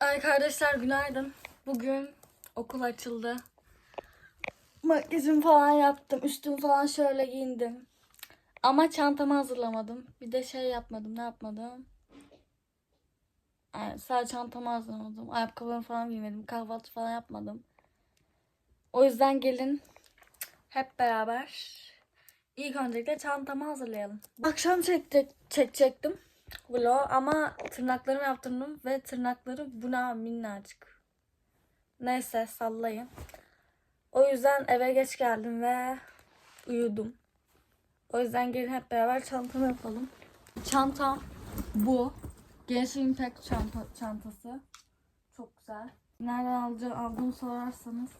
Arkadaşlar günaydın. Bugün okul açıldı. Makyajımı falan yaptım. Üstümü falan şöyle giyindim. Ama çantamı hazırlamadım. Bir de şey yapmadım. Ne yapmadım? Yani sadece çantamı hazırlamadım. Ayakkabılarımı falan giymedim. Kahvaltı falan yapmadım. O yüzden gelin hep beraber ilk öncelikle çantamı hazırlayalım. Akşam çektik, çekecektim vlog ama tırnaklarımı yaptırdım ve tırnakları buna minnacık. Neyse sallayın. O yüzden eve geç geldim ve uyudum. O yüzden gelin hep beraber çantamı yapalım. Çantam bu. Genshin Impact çanta, çantası. Çok güzel. Nereden alacağım, aldığımı sorarsanız.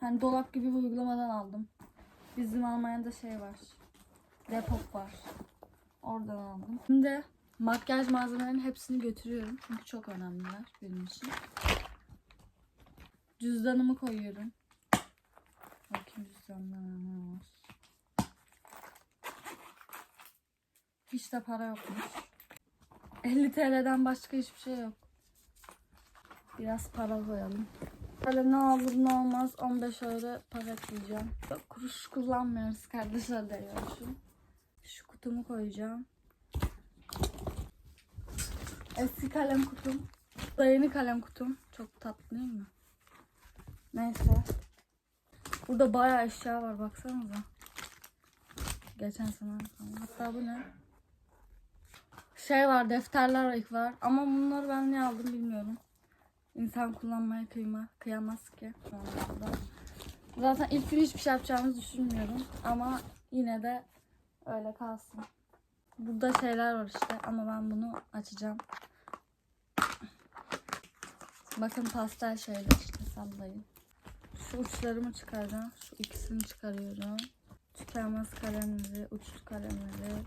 Hani dolap gibi bir uygulamadan aldım. Bizim Almanya'da şey var. Depop var. Oradan aldım. Şimdi makyaj malzemelerinin hepsini götürüyorum. Çünkü çok önemliler benim için. Cüzdanımı koyuyorum. Bakayım cüzdanımda ne var. Hiç de para yokmuş. 50 TL'den başka hiçbir şey yok. Biraz para koyalım. Böyle ne olur ne olmaz 15 euro para ekleyeceğim. Kuruş kullanmıyoruz kardeşler de şu. Şu kutumu koyacağım. Eski kalem kutum. Bu yeni kalem kutum. Çok tatlı değil mi? Neyse. Burada bayağı eşya var baksanıza. Geçen sene. Hatta bu ne? Şey var defterler var ama bunları ben ne aldım bilmiyorum. İnsan kullanmaya kıyma, kıyamaz ki. Zaten ilk gün hiçbir şey yapacağımızı düşünmüyorum. Ama yine de öyle kalsın. Burada şeyler var işte ama ben bunu açacağım. Bakın pastel şeyler işte sallayın. Şu uçlarımı çıkaracağım. Şu ikisini çıkarıyorum. Tükenmez kalemleri, uçlu kalemleri.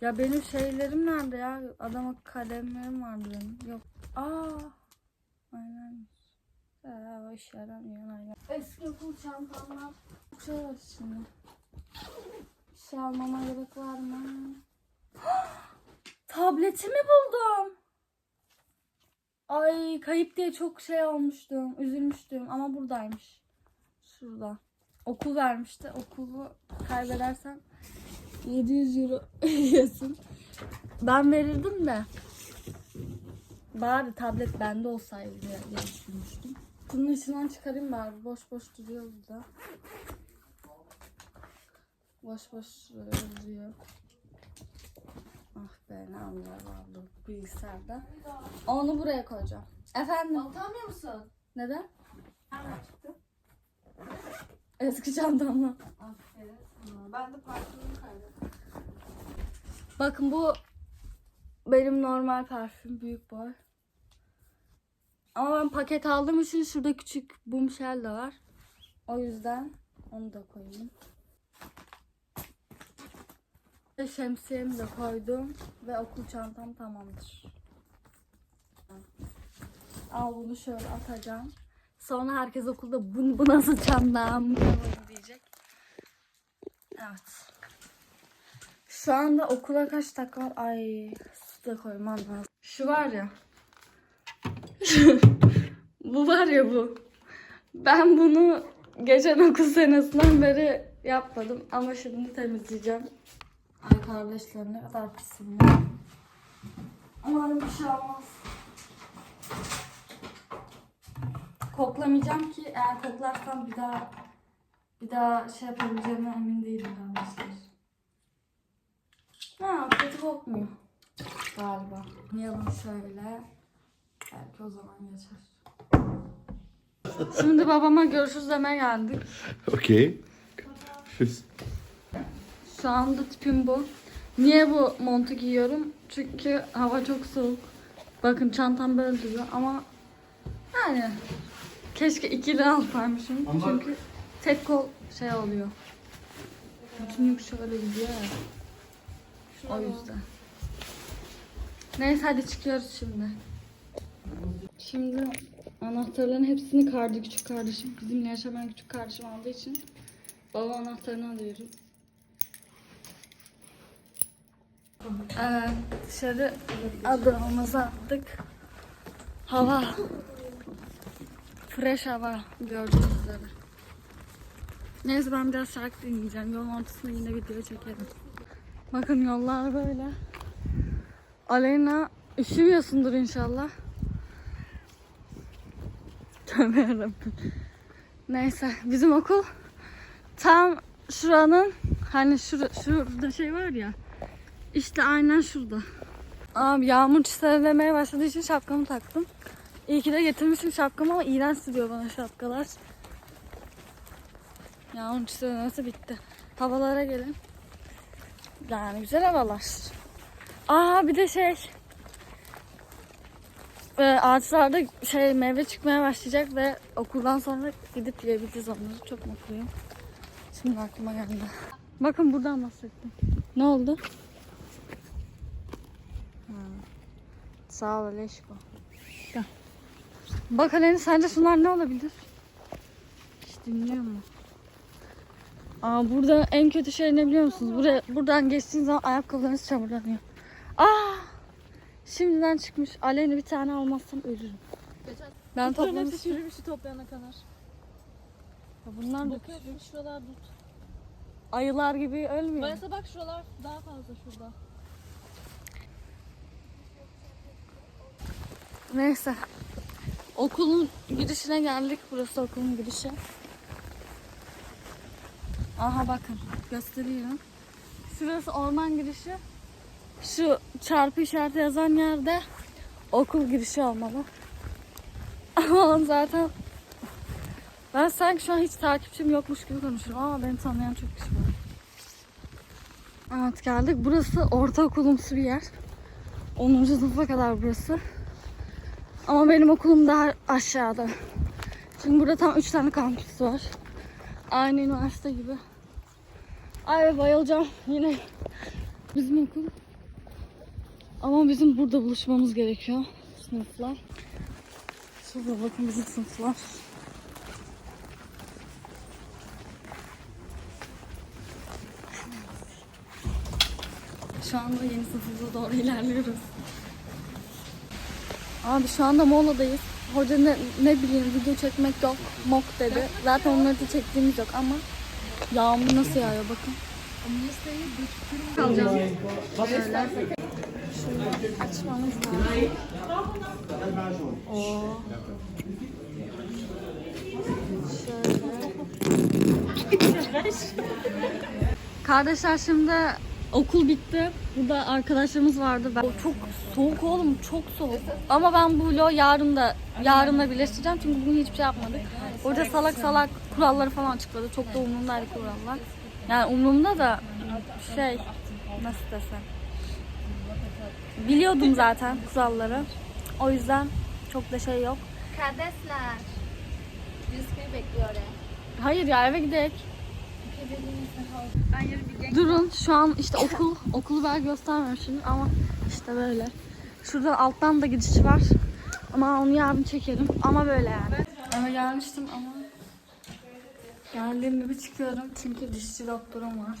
Ya benim şeylerim nerede ya? Adama kalemlerim vardı benim. Yok. Aa. Aynen. Ya boş yaramıyor. aynen. Eski okul çantamlar. Çok şey içinde. Bir şey almama gerek var mı? Tabletimi buldum. Ay kayıp diye çok şey olmuştum. Üzülmüştüm ama buradaymış. Şurada. Okul vermişti. Okulu kaybedersem 700 euro ödüyorsun. Ben verirdim de. Bari tablet bende olsaydı diye düşünmüştüm. Bunun içinden çıkarayım bari. Boş boş duruyor burada. Boş boş duruyor. Ah be ne anlar vardı bilgisayarda. Onu buraya koyacağım. Efendim? Utanmıyor musun? Neden? Nereden çıktı? Eski çantamla. Aferin sana. Ben de parfümümü kaybettim. Bakın bu benim normal parfüm büyük boy. Ama ben paket aldığım için şurada küçük boom shell de var. O yüzden onu da koyayım. Şemsiyemi de koydum ve okul çantam tamamdır. Al bunu şöyle atacağım. Sonra herkes okulda bu, bu nasıl çantam diyecek. Evet. Şu anda okula kaç dakika var? Ay su da koymam lazım. Şu var ya. bu var ya bu. Ben bunu geçen okul senesinden beri yapmadım ama şimdi temizleyeceğim. Ay kardeşler ne kadar pisim ya. Umarım bir şey olmaz. Koklamayacağım ki eğer koklarsam bir daha bir daha şey yapabileceğime emin değilim arkadaşlar. Ha kötü kokmuyor. Galiba. Yalın şöyle. Belki o zaman geçer. Şimdi babama görüşürüz demeye geldik. Okay. Tschüss. Şu anda tipim bu. Niye bu montu giyiyorum? Çünkü hava çok soğuk. Bakın çantam böyle duruyor ama yani keşke ikili alsaymışım. Çünkü tek kol şey oluyor. Bütün yük şöyle gidiyor ya. O yüzden. Neyse hadi çıkıyoruz şimdi. Şimdi anahtarların hepsini kardı küçük kardeşim. Bizimle yaşamayan küçük kardeşim aldığı için baba anahtarını alıyorum. Evet, dışarı adımımızı attık. Hava. Fresh hava gördüğünüz üzere. Neyse ben biraz şarkı dinleyeceğim. Yolun ortasında yine video çekerim. Bakın yollar böyle. Aleyna üşümüyorsundur inşallah. Tövbe yarabbim. Neyse bizim okul tam şuranın hani şura, şurada şey var ya işte aynen şurada. Abi yağmur çiselemeye başladığı için şapkamı taktım. İyi ki de getirmişim şapkamı ama iğrenç sürüyor bana şapkalar. Yağmur çiselemesi bitti. Havalara gelin. Yani güzel havalar. Aa bir de şey e, ağaçlarda şey meyve çıkmaya başlayacak ve okuldan sonra gidip yiyebiliriz onları. Çok mutluyum. Şimdi aklıma geldi. Bakın buradan bahsettim. Ne oldu? Sağ ol Leşko. Gel. Bak Aleni sence şunlar ne olabilir? Hiç dinliyor mu? Aa burada en kötü şey ne biliyor musunuz? Buraya, buradan geçtiğiniz zaman ayakkabılarınız çamurlanıyor. Aa! Şimdiden çıkmış. Aleni bir tane almazsam ölürüm. Ben toplamıştım. Yürümüşü toplayana kadar. Ya Bunlar da Bakıyorum şuralar tut. ayılar gibi ölmüyor. Mesela bak şuralar daha fazla şurada. Neyse. Okulun girişine geldik. Burası okulun girişi. Aha bakın gösteriyorum. Şurası orman girişi. Şu çarpı işareti yazan yerde okul girişi olmalı. Ama zaten ben sanki şu an hiç takipçim yokmuş gibi konuşuyorum ama beni tanıyan çok kişi var. Evet geldik. Burası ortaokulumsu bir yer. 10. sınıfa kadar burası. Ama benim okulum daha aşağıda. Şimdi burada tam 3 tane kampüs var. Aynı üniversite gibi. Ay bayılacağım yine. Bizim okul. Ama bizim burada buluşmamız gerekiyor. Sınıflar. Şurada bakın bizim sınıflar. Şu anda yeni sınıfımıza doğru ilerliyoruz. Abi şu anda moladayız. Hoca ne, ne bileyim video çekmek yok, mok dedi. Zaten onları da çektiğimiz yok ama yağmur nasıl yağıyor bakın. Kalacağız. Şöyle. Kardeşler şimdi okul bitti. Burada arkadaşlarımız vardı. Ben... Çok soğuk oğlum çok soğuk. Ama ben bu vlogu yarın da yarınla birleştireceğim çünkü bugün hiçbir şey yapmadık. Orada salak salak kuralları falan açıkladı. Çok da umurumdaydı kurallar. Yani umurumda da şey nasıl desem. Biliyordum zaten kuralları. O yüzden çok da şey yok. Kardeşler. Yüzmeyi bekliyor ya. Hayır ya eve gidelim. Durun şu an işte okul okulu ben göstermiyorum şimdi ama işte böyle. Şuradan alttan da gidiş var. Ama onu yarın çekelim. Ama böyle yani. Eve gelmiştim ama geldiğim gibi çıkıyorum çünkü dişçi doktorum var.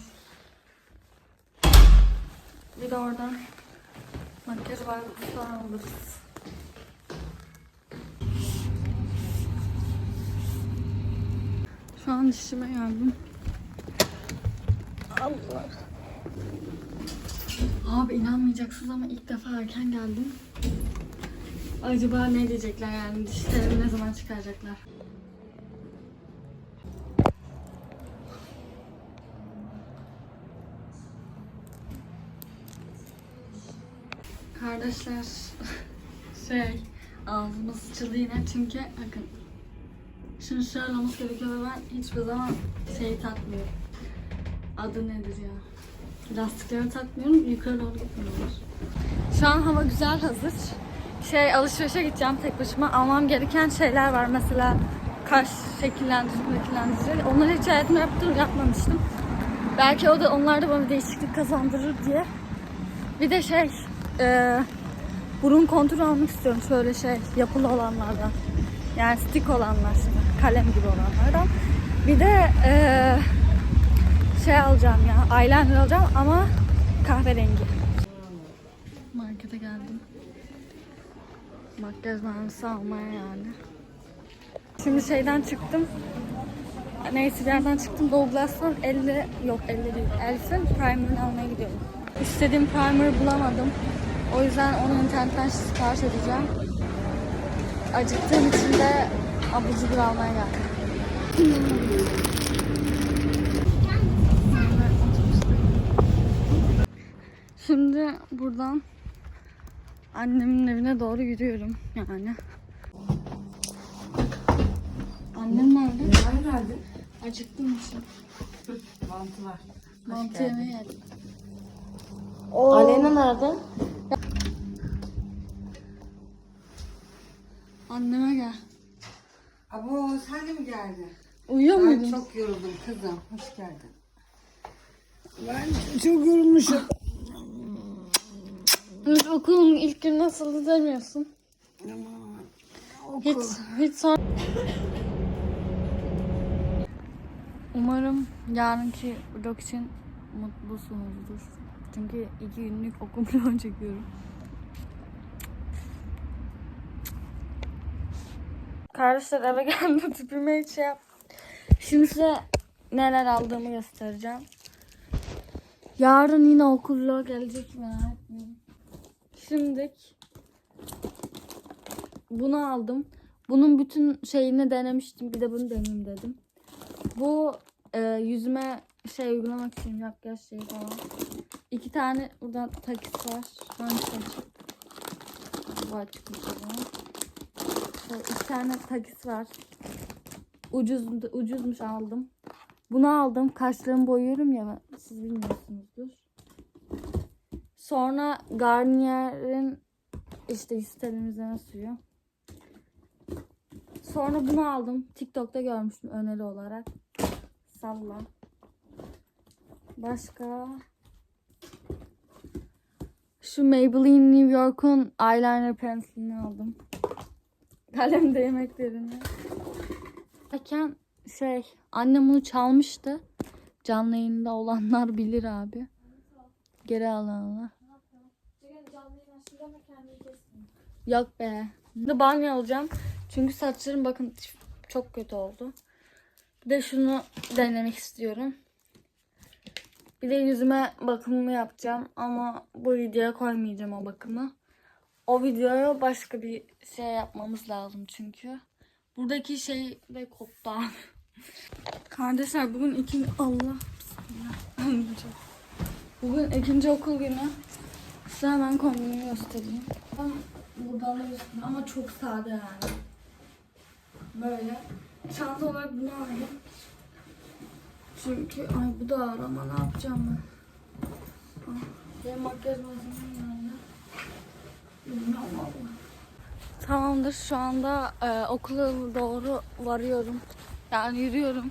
Bir de oradan makyaj var falan alırız. Şu an dişime geldim. Allah. Abi inanmayacaksınız ama ilk defa erken geldim. Acaba ne diyecekler yani dişlerimi ne zaman çıkaracaklar? Kardeşler şey ağzımız sıçıldı yine çünkü bakın şunu şöyle olması gerekiyor ve ben hiçbir zaman şey takmıyorum. Adı nedir ya? Lastikleri takmıyorum. Yukarı doğru gitmiyorlar. Şu an hava güzel hazır. Şey alışverişe gideceğim tek başıma. Almam gereken şeyler var. Mesela kaş şekillendirici, şekillendirici. Onları hiç hayatımda yaptım, yapmamıştım. Belki o da onlar da bana bir değişiklik kazandırır diye. Bir de şey e, burun konturu almak istiyorum. Şöyle şey yapılı olanlardan. Yani stick olanlar. Kalem gibi olanlardan. Bir de e, şey alacağım ya. Eyeliner alacağım ama kahverengi. geldim. Makyaj malzemesi almaya yani. Şimdi şeyden çıktım. Neyse bir yerden çıktım. Douglas'tan 50 yok 50 değil. Elf'in primer'ını almaya gidiyorum. İstediğim primer bulamadım. O yüzden onu internetten sipariş edeceğim. Acıktığım için de abur cubur almaya geldim. Şimdi buradan annemin evine doğru yürüyorum yani. Annem nerede? Nerede? Acıktım için. Mantı var. Mantı yemeği yedim. Alena nerede? Anneme gel. Abo sen de mi geldin? Uyuyor Ben muydun? çok yoruldum kızım. Hoş geldin. Ben çok yorulmuşum. Evet, okulun ilk günü nasıldı demiyorsun. Hiç, hiç son... Umarım yarınki vlog için mutlusunuzdur. Çünkü iki günlük okul vlog çekiyorum. Kardeşler eve geldim tipime hiç şey yap. Şimdi size neler aldığımı göstereceğim. Yarın yine okul vlog gelecek merak etmeyin. Şimdilik bunu aldım. Bunun bütün şeyini denemiştim. Bir de bunu deneyeyim dedim. Bu e, yüzüme şey uygulamak için makyaj şeyi falan. İki tane burada takis var. Hangisi açık? Bu zaman. Şöyle iki tane takis var. Ucuz, ucuzmuş aldım. Bunu aldım. Kaşlarımı boyuyorum ya. Siz bilmiyorsunuzdur. Sonra Garnier'in işte temizleme suyu. Sonra bunu aldım. TikTok'ta görmüştüm öneri olarak. Salla. Başka şu Maybelline New York'un eyeliner pensilini aldım. Kalem değmeklerini. Derken şey annem bunu çalmıştı. Canlı yayında olanlar bilir abi. Geri alanlar. Yok be. Şimdi banyo alacağım. Çünkü saçlarım bakın çok kötü oldu. Bir de şunu denemek istiyorum. Bir de yüzüme bakımımı yapacağım ama bu videoya koymayacağım o bakımı. O videoya başka bir şey yapmamız lazım çünkü. Buradaki şey de koptu abi. Kardeşler bugün ikinci... Allah. Bugün ikinci okul günü. Size hemen kombinimi göstereyim. Buradan ama çok sade yani. Böyle. Çanta olarak bunu aldım. Çünkü ay bu da ağır ama ne yapacağım ben? Ah, Benim makyaj malzemem nerede? Tamamdır şu anda e, okula doğru varıyorum. Yani yürüyorum.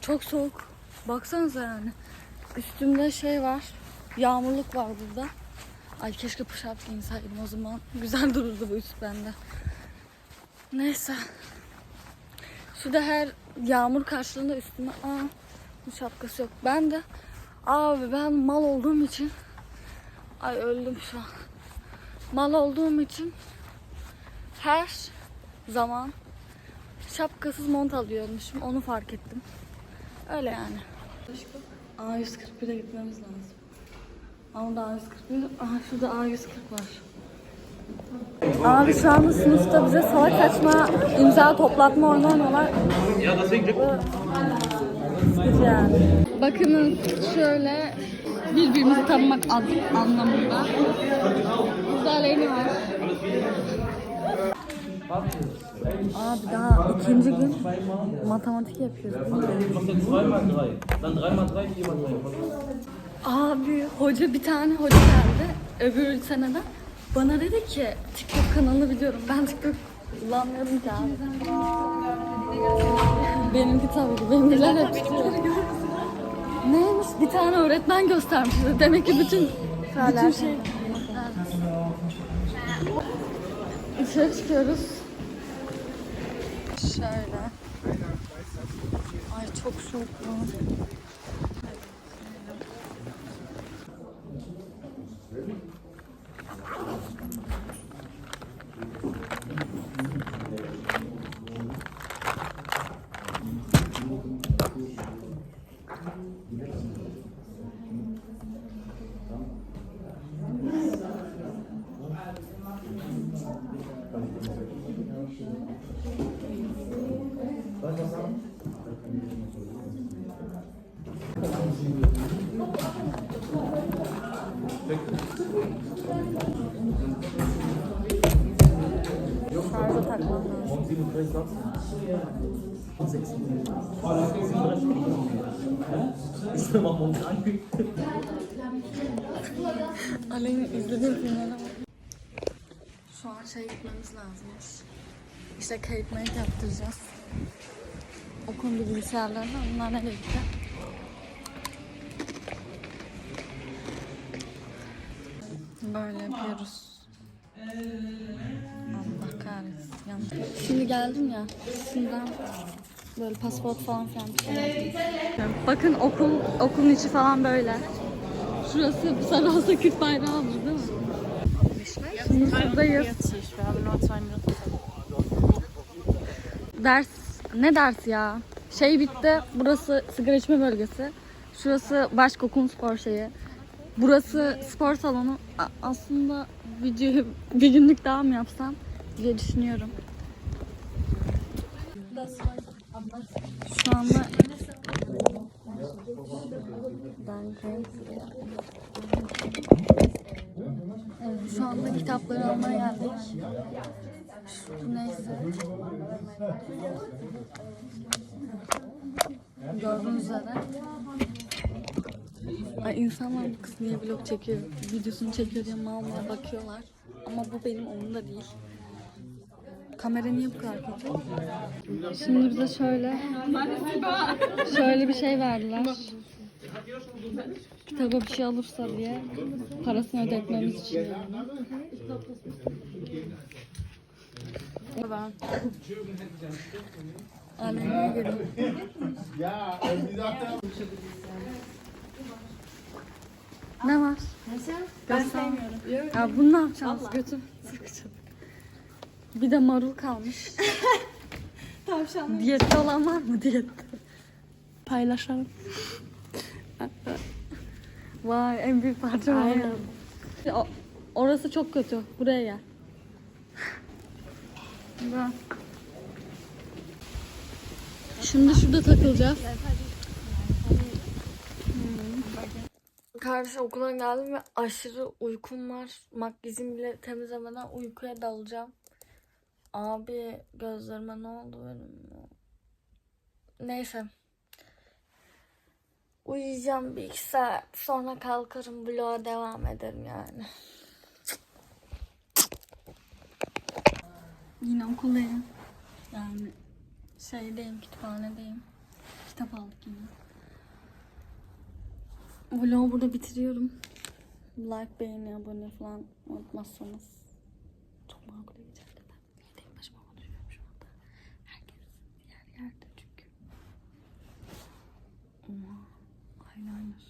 Çok soğuk. Baksanıza yani. Üstümde şey var. Yağmurluk var burada. Ay keşke push-up giyinseydim o zaman. Güzel dururdu bu üst bende. Neyse. Şurada her yağmur karşılığında üstüme aa bu şapkası yok. Ben de abi ben mal olduğum için ay öldüm şu an. Mal olduğum için her zaman şapkasız mont alıyormuşum. Onu fark ettim. Öyle yani. A141'e gitmemiz lazım. Ama da A141, aha şurada A140 var. Abi şu anda sınıfta bize salak saçma imza toplatma oyunu oynuyorlar. Sıkıcı yani. Bakın şöyle birbirimizi tanımak ad- anlamında. Burada Aleyna var. Abi daha ikinci gün matematik yapıyoruz. Abi hoca bir tane hoca geldi öbür seneden. Bana dedi ki TikTok kanalı biliyorum. Ben TikTok kullanmıyorum ki abi. Benimki tabii ki. Benimkiler hep. Neymiş? Bir tane öğretmen göstermiş. Demek ki bütün bütün şey. Dışarı çıkıyoruz. Şöyle. Ay çok soğuk. Şu an şey gitmemiz lazımmış. İşte kayıt mayıt yaptıracağız. Okulun bir bilgisayarlarına onlar nereye gitti? Böyle yapıyoruz. Yanlış. Şimdi geldim ya. Şimdiden böyle pasaport falan filan bir şey Bakın okul okulun içi falan böyle. Şurası Sarıhasa Kürt bayrağı olur değil mi? Şimdi şuradayız. Ders, ne ders ya? Şey bitti, burası sigara içme bölgesi. Şurası başkokun spor şeyi. Burası spor salonu. A- aslında videoyu bir günlük daha mı yapsam diye düşünüyorum. Şu anda Evet, şu anda kitapları almaya geldik. Şu neyse. Gördüğünüz üzere. Ay insanlar bu kız niye vlog çekiyor, videosunu çekiyor diye mal mal bakıyorlar. Ama bu benim umurumda değil. Kamera niye bu kadar kötü? Şimdi bize şöyle şöyle bir şey verdiler. Kitaba bir şey alırsa diye parasını ödetmemiz için yani. Ne var? Ben sevmiyorum. Ya bunu ne yapacağız? Götür. sıkacağım. Bir de marul kalmış. Tavşan. Diyette olan var mı diyette? Paylaşalım. Vay en büyük parça Aynen. O- orası çok kötü. Buraya gel. Bak. Şimdi şurada takılacağız. Hmm. Kardeş okula geldim ve aşırı uykum var. Makyajımı bile temizlemeden uykuya dalacağım. Abi gözlerime ne oldu benim? ya? Neyse. Uyuyacağım bir iki saat. Sonra kalkarım vloga devam ederim yani. Yine okuldayım. Yani şeydeyim, kütüphanedeyim. Kitap aldık yine. Vlogu burada bitiriyorum. Like, beğeni, abone falan unutmazsanız çok makul. eyeliners.